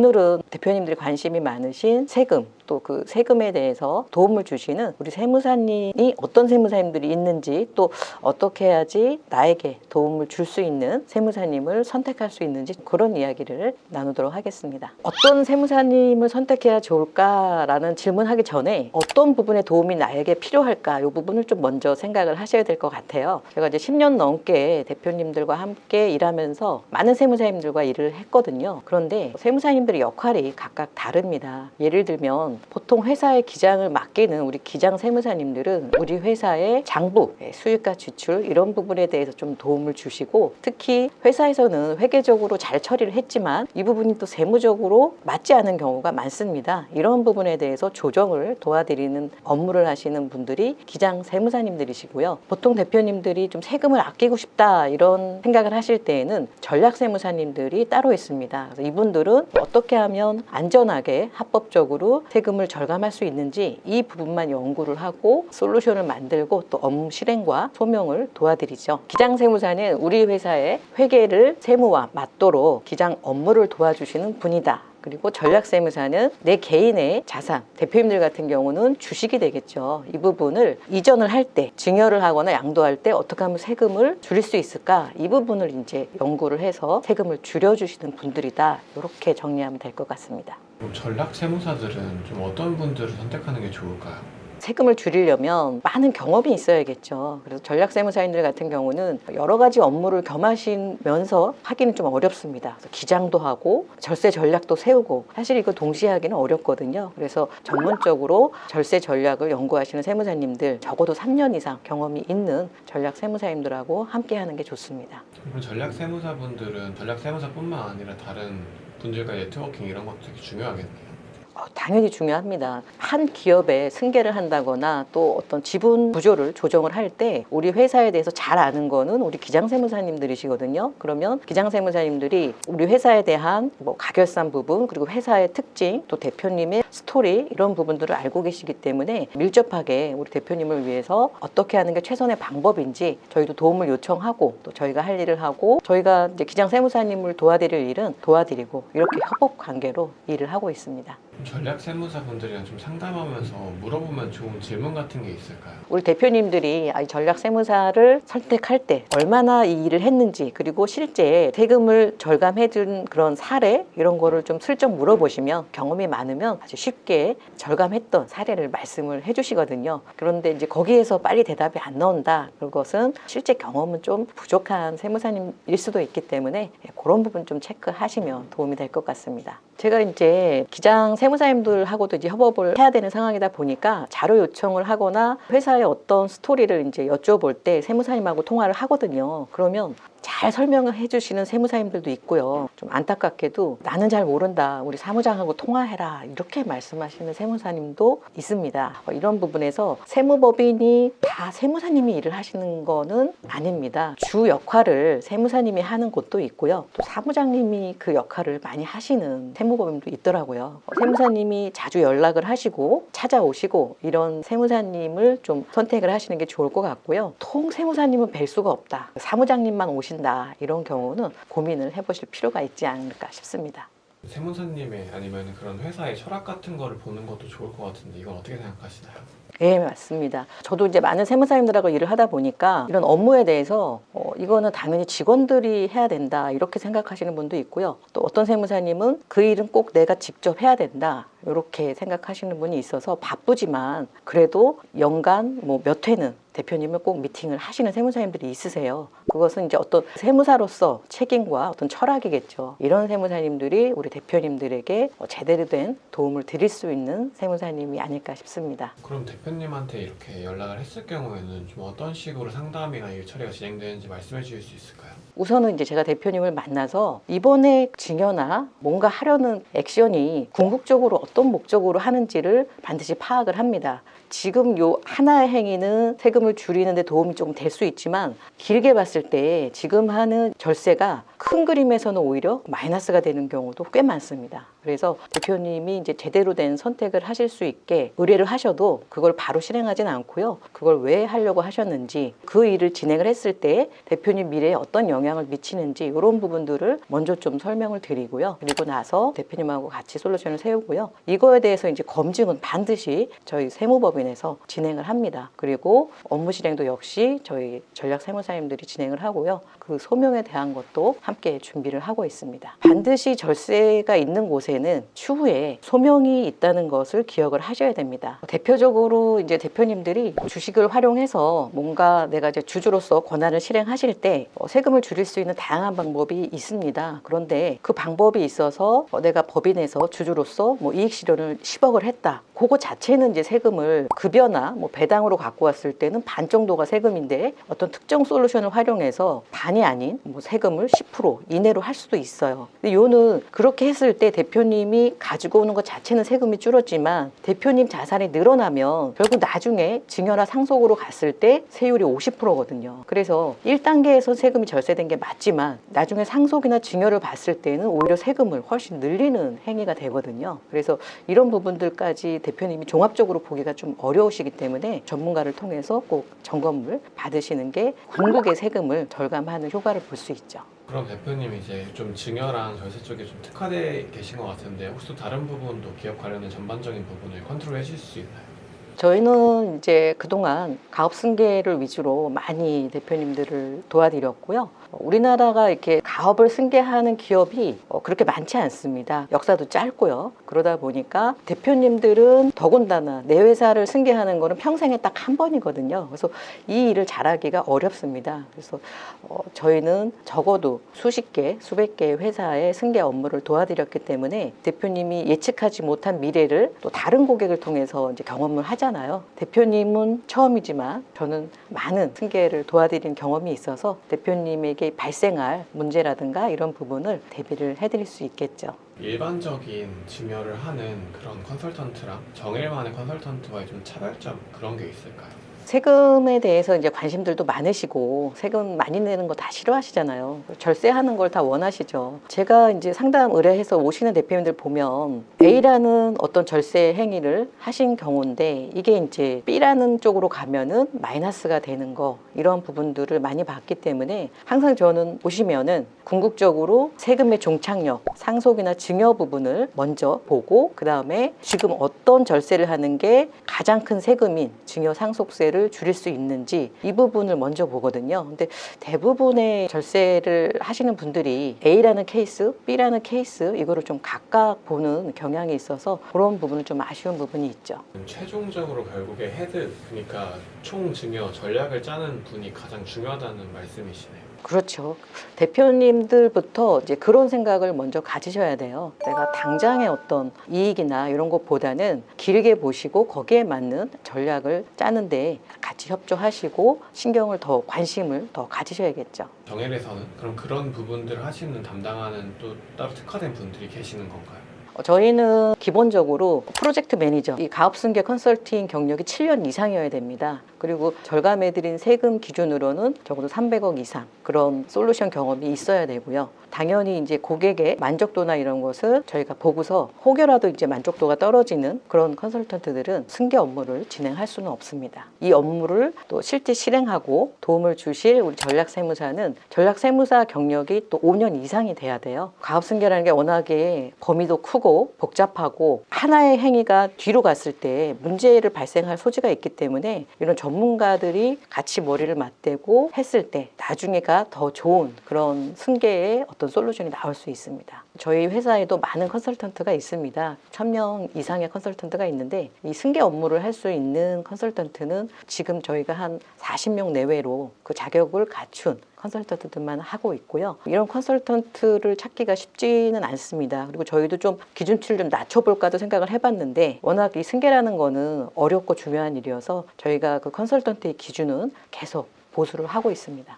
오늘은 대표님들이 관심이 많으신 세금 또 그 세금에 대해서 도움을 주시는 우리 세무사님이 어떤 세무사님들이 있는지 또 어떻게 해야지 나에게 도움을 줄 수 있는 세무사님을 선택할 수 있는지 그런 이야기를 나누도록 하겠습니다. 어떤 세무사님을 선택해야 좋을까라는 질문하기 전에 어떤 부분의 도움이 나에게 필요할까 이 부분을 좀 먼저 생각을 하셔야 될 것 같아요. 제가 이제 10년 넘게 대표님들과 함께 일하면서 많은 세무사님들과 일을 했거든요. 그런데 세무사님 들의 역할이 각각 다릅니다. 예를 들면 보통 회사의 기장을 맡기는 우리 기장 세무사님들은 우리 회사의 장부, 예, 수익과 지출 이런 부분에 대해서 좀 도움을 주시고 특히 회사에서는 회계적으로 잘 처리를 했지만 이 부분이 또 세무적으로 맞지 않은 경우가 많습니다. 이런 부분에 대해서 조정을 도와드리는 업무를 하시는 분들이 기장 세무사님들이시고요. 보통 대표님들이 좀 세금을 아끼고 싶다 이런 생각을 하실 때에는 전략 세무사님들이 따로 있습니다. 그래서 이분들은 어떻게 하면 안전하게 합법적으로 세금을 절감할 수 있는지 이 부분만 연구를 하고 솔루션을 만들고 또 업무 실행과 소명을 도와드리죠. 기장 세무사는 우리 회사의 회계를 세무와 맞도록 기장 업무를 도와주시는 분이다. 그리고 전략세무사는 내 개인의 자산, 대표님들 같은 경우는 주식이 되겠죠. 이 부분을 이전을 할 때, 증여를 하거나 양도할 때 어떻게 하면 세금을 줄일 수 있을까? 이 부분을 이제 연구를 해서 세금을 줄여주시는 분들이다. 이렇게 정리하면 될 것 같습니다. 전략 세무사들은 좀 어떤 분들을 선택하는 게 좋을까요? 세금을 줄이려면 많은 경험이 있어야겠죠. 그래서 전략세무사님들 같은 경우는 여러 가지 업무를 겸하시면서 하기는 좀 어렵습니다. 기장도 하고 절세 전략도 세우고 사실 이거 동시에 하기는 어렵거든요. 그래서 전문적으로 절세 전략을 연구하시는 세무사님들 적어도 3년 이상 경험이 있는 전략 세무사님들하고 함께 하는 게 좋습니다. 그럼 전략 세무사분들은 전략 세무사뿐만 아니라 다른 분들과의 네트워킹 이런 것도 되게 중요하겠네요. 어, 당연히 중요합니다. 한 기업에 승계를 한다거나 또 어떤 지분 구조를 조정을 할 때 우리 회사에 대해서 잘 아는 거는 우리 기장세무사님들이시거든요. 그러면 기장세무사님들이 우리 회사에 대한 뭐 가결산 부분 그리고 회사의 특징 또 대표님의 스토리 이런 부분들을 알고 계시기 때문에 밀접하게 우리 대표님을 위해서 어떻게 하는 게 최선의 방법인지 저희도 도움을 요청하고 또 저희가 할 일을 하고 저희가 이제 기장세무사님을 도와드릴 일은 도와드리고 이렇게 협업 관계로 일을 하고 있습니다. 그럼 전략 세무사 분들이랑 좀 상담하면서 물어보면 좋은 질문 같은 게 있을까요? 우리 대표님들이 전략 세무사를 선택할 때 얼마나 이 일을 했는지 그리고 실제 세금을 절감해 준 그런 사례 이런 거를 좀 슬쩍 물어보시면 경험이 많으면 아주 쉽게 절감했던 사례를 말씀을 해 주시거든요. 그런데 이제 거기에서 빨리 대답이 안 나온다. 그것은 실제 경험은 좀 부족한 세무사님일 수도 있기 때문에 예, 그런 부분 좀 체크하시면 도움이 될 것 같습니다. 제가 이제 기장 세무사님들하고도 이제 협업을 해야 되는 상황이다 보니까 자료 요청을 하거나 회사의 어떤 스토리를 이제 여쭤볼 때 세무사님하고 통화를 하거든요. 그러면 잘 설명을 해주시는 세무사님들도 있고요. 좀 안타깝게도 나는 잘 모른다. 우리 사무장하고 통화해라. 이렇게 말씀하시는 세무사님도 있습니다. 어, 이런 부분에서 세무법인이 다 세무사님이 일을 하시는 거는 아닙니다. 주 역할을 세무사님이 하는 곳도 있고요. 또 사무장님이 그 역할을 많이 하시는 세무법인도 있더라고요. 어, 세무사님이 자주 연락을 하시고 찾아오시고 이런 세무사님을 좀 선택을 하시는 게 좋을 것 같고요. 통 세무사님은 뵐 수가 없다. 사무장님만 오 신다. 이런 경우는 고민을 해보실 필요가 있지 않을까 싶습니다. 세무사님의 아니면 그런 회사의 철학 같은 거를 보는 것도 좋을 것 같은데 이건 어떻게 생각하시나요? 네, 맞습니다. 저도 이제 많은 세무사님들하고 일을 하다 보니까 이런 업무에 대해서 어, 이거는 당연히 직원들이 해야 된다 이렇게 생각하시는 분도 있고요. 또 어떤 세무사님은 그 일은 꼭 내가 직접 해야 된다 이렇게 생각하시는 분이 있어서 바쁘지만 그래도 연간 뭐 몇 회는 대표님을 꼭 미팅을 하시는 세무사님들이 있으세요. 그것은 이제 어떤 세무사로서 책임과 어떤 철학이겠죠. 이런 세무사님들이 우리 대표님들에게 어, 제대로 된 도움을 드릴 수 있는 세무사님이 아닐까 싶습니다. 그럼 대표님한테 이렇게 연락을 했을 경우에는 좀 어떤 식으로 상담이나 일 처리가 진행되는지 말씀해 주실 수 있을까요? 우선은 이제 제가 대표님을 만나서 이번에 증여나 뭔가 하려는 액션이 궁극적으로 어떤 목적으로 하는지를 반드시 파악을 합니다. 지금 요 하나의 행위는 세금을 줄이는데 도움이 좀될수 있지만 길게 봤을 때 지금 하는 절세가 큰 그림에서는 오히려 마이너스가 되는 경우도 꽤 많습니다. 그래서 대표님이 이제 제대로 된 선택을 하실 수 있게 의뢰를 하셔도 그걸 바로 실행하진 않고요. 그걸 왜 하려고 하셨는지 그 일을 진행을 했을 때 대표님 미래에 어떤 영향을 미치는지 이런 부분들을 먼저 좀 설명을 드리고요. 그리고 나서 대표님하고 같이 솔루션을 세우고요. 이거에 대해서 이제 검증은 반드시 저희 세무법인에서 진행을 합니다. 그리고 업무 실행도 역시 저희 전략 세무사님들이 진행을 하고요. 그 소명에 대한 것도 함께 준비를 하고 있습니다. 반드시 절세가 있는 곳에 는 추후에 소명이 있다는 것을 기억을 하셔야 됩니다. 대표적으로 이제 대표님들이 주식을 활용해서 뭔가 내가 이제 주주로서 권한을 실행하실 때 어, 세금을 줄일 수 있는 다양한 방법이 있습니다. 그런데 그 방법이 있어서 어, 내가 법인에서 주주로서 뭐 이익 실현을 10억을 했다. 그거 자체는 이제 세금을 급여나 뭐 배당으로 갖고 왔을 때는 반 정도가 세금인데 어떤 특정 솔루션을 활용해서 반이 아닌 뭐 세금을 10% 이내로 할 수도 있어요. 근데 요는 그렇게 했을 때 대표 님이 가지고 오는 것 자체는 세금이 줄었지만 대표님 자산이 늘어나면 결국 나중에 증여나 상속으로 갔을 때 세율이 50%거든요. 그래서 1단계에서 세금이 절세된 게 맞지만 나중에 상속이나 증여를 봤을 때는 오히려 세금을 훨씬 늘리는 행위가 되거든요. 그래서 이런 부분들까지 대표님이 종합적으로 보기가 좀 어려우시기 때문에 전문가를 통해서 꼭 점검을 받으시는 게 궁극의 세금을 절감하는 효과를 볼 수 있죠. 그럼 대표님 이제 좀 증여랑 절세 쪽에 좀 특화돼 계신 것 같은데 혹시 또 다른 부분도 기업 관련된 전반적인 부분을 컨트롤해 주실 수 있나요? 저희는 이제 그동안 가업 승계를 위주로 많이 대표님들을 도와드렸고요. 어, 우리나라가 이렇게 가업을 승계하는 기업이 어, 그렇게 많지 않습니다. 역사도 짧고요. 그러다 보니까 대표님들은 더군다나 내 회사를 승계하는 거는 평생에 딱 한 번이거든요. 그래서 이 일을 잘하기가 어렵습니다. 그래서 어, 저희는 적어도 수십 개, 수백 개의 회사의 승계 업무를 도와드렸기 때문에 대표님이 예측하지 못한 미래를 또 다른 고객을 통해서 이제 경험을 하 잖아요. 대표님은 처음이지만 저는 많은 승계를 도와드린 경험이 있어서 대표님에게 발생할 문제라든가 이런 부분을 대비를 해드릴 수 있겠죠. 일반적인 증여를 하는 그런 컨설턴트랑 정일만의 컨설턴트와의 좀 차별점 그런 게 있을까요? 세금에 대해서 이제 관심들도 많으시고 세금 많이 내는 거 다 싫어하시잖아요. 절세하는 걸 다 원하시죠. 제가 이제 상담 의뢰해서 오시는 대표님들 보면 A라는 어떤 절세 행위를 하신 경우인데 이게 이제 B라는 쪽으로 가면은 마이너스가 되는 거 이런 부분들을 많이 봤기 때문에 항상 저는 보시면은 궁극적으로 세금의 종착역, 상속이나 증여 부분을 먼저 보고 그 다음에 지금 어떤 절세를 하는 게 가장 큰 세금인 증여 상속세를 줄일 수 있는지 이 부분을 먼저 보거든요. 근데 대부분의 절세를 하시는 분들이 A라는 케이스, B라는 케이스 이거를 좀 각각 보는 경향이 있어서 그런 부분은 좀 아쉬운 부분이 있죠. 최종적으로 결국에 헤드 그러니까 총 증여 전략을 짜는 분이 가장 중요하다는 말씀이시네요. 그렇죠. 대표님들부터 이제 그런 생각을 먼저 가지셔야 돼요. 내가 당장의 어떤 이익이나 이런 것보다는 길게 보시고 거기에 맞는 전략을 짜는데 같이 협조하시고 신경을 더 관심을 더 가지셔야겠죠. 정엘에서는 그럼 그런 부분들을 하시는 담당하는 또 따로 특화된 분들이 계시는 건가요? 어, 저희는 기본적으로 프로젝트 매니저, 이 가업승계 컨설팅 경력이 7년 이상이어야 됩니다. 그리고 절감해드린 세금 기준으로는 적어도 300억 이상 그런 솔루션 경험이 있어야 되고요. 당연히 이제 고객의 만족도나 이런 것을 저희가 보고서 혹여라도 이제 만족도가 떨어지는 그런 컨설턴트들은 승계 업무를 진행할 수는 없습니다. 이 업무를 또 실제 실행하고 도움을 주실 우리 전략세무사는 전략세무사 경력이 또 5년 이상이 돼야 돼요. 가업승계라는 게 워낙에 범위도 크고 복잡하고 하나의 행위가 뒤로 갔을 때 문제를 발생할 소지가 있기 때문에 이런 전문가들이 같이 머리를 맞대고 했을 때 나중에가 더 좋은 그런 승계의 어떤 솔루션이 나올 수 있습니다. 저희 회사에도 많은 컨설턴트가 있습니다. 1000명 이상의 컨설턴트가 있는데 이 승계 업무를 할 수 있는 컨설턴트는 지금 저희가 한 40명 내외로 그 자격을 갖춘 컨설턴트들만 하고 있고요. 이런 컨설턴트를 찾기가 쉽지는 않습니다. 그리고 저희도 좀 기준치를 좀 낮춰볼까도 생각을 해봤는데 워낙 이 승계라는 거는 어렵고 중요한 일이어서 저희가 그 컨설턴트의 기준은 계속 보수를 하고 있습니다.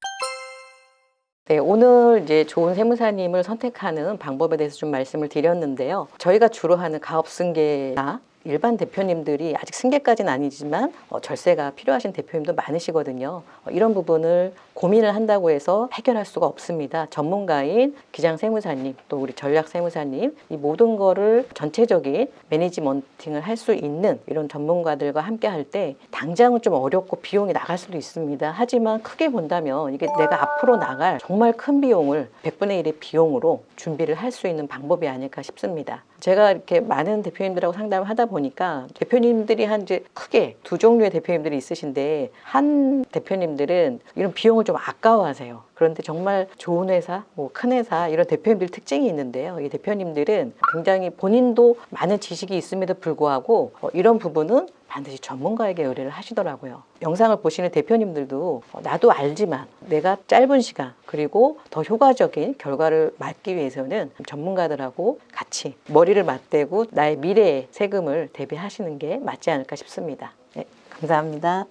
네, 오늘 이제 좋은 세무사님을 선택하는 방법에 대해서 좀 말씀을 드렸는데요. 저희가 주로 하는 가업 승계나 일반 대표님들이 아직 승계까지는 아니지만 어, 절세가 필요하신 대표님도 많으시거든요. 어, 이런 부분을 고민을 한다고 해서 해결할 수가 없습니다. 전문가인 기장 세무사님 또 우리 전략 세무사님 이 모든 거를 전체적인 매니지먼팅을 할 수 있는 이런 전문가들과 함께 할 때 당장은 좀 어렵고 비용이 나갈 수도 있습니다. 하지만 크게 본다면 이게 내가 앞으로 나갈 정말 큰 비용을 100분의 1의 비용으로 준비를 할 수 있는 방법이 아닐까 싶습니다. 제가 이렇게 많은 대표님들하고 상담을 하다 보니까 대표님들이 한 이제 크게 두 종류의 대표님들이 있으신데 한 대표님들은 이런 비용을 좀 아까워하세요. 그런데 정말 좋은 회사, 뭐 큰 회사 이런 대표님들 특징이 있는데요. 이 대표님들은 굉장히 본인도 많은 지식이 있음에도 불구하고 어, 이런 부분은 반드시 전문가에게 의뢰를 하시더라고요. 영상을 보시는 대표님들도 어, 나도 알지만 내가 짧은 시간 그리고 더 효과적인 결과를 맞기 위해서는 전문가들하고 같이 머리를 맞대고 나의 미래의 세금을 대비하시는 게 맞지 않을까 싶습니다. 네, 감사합니다.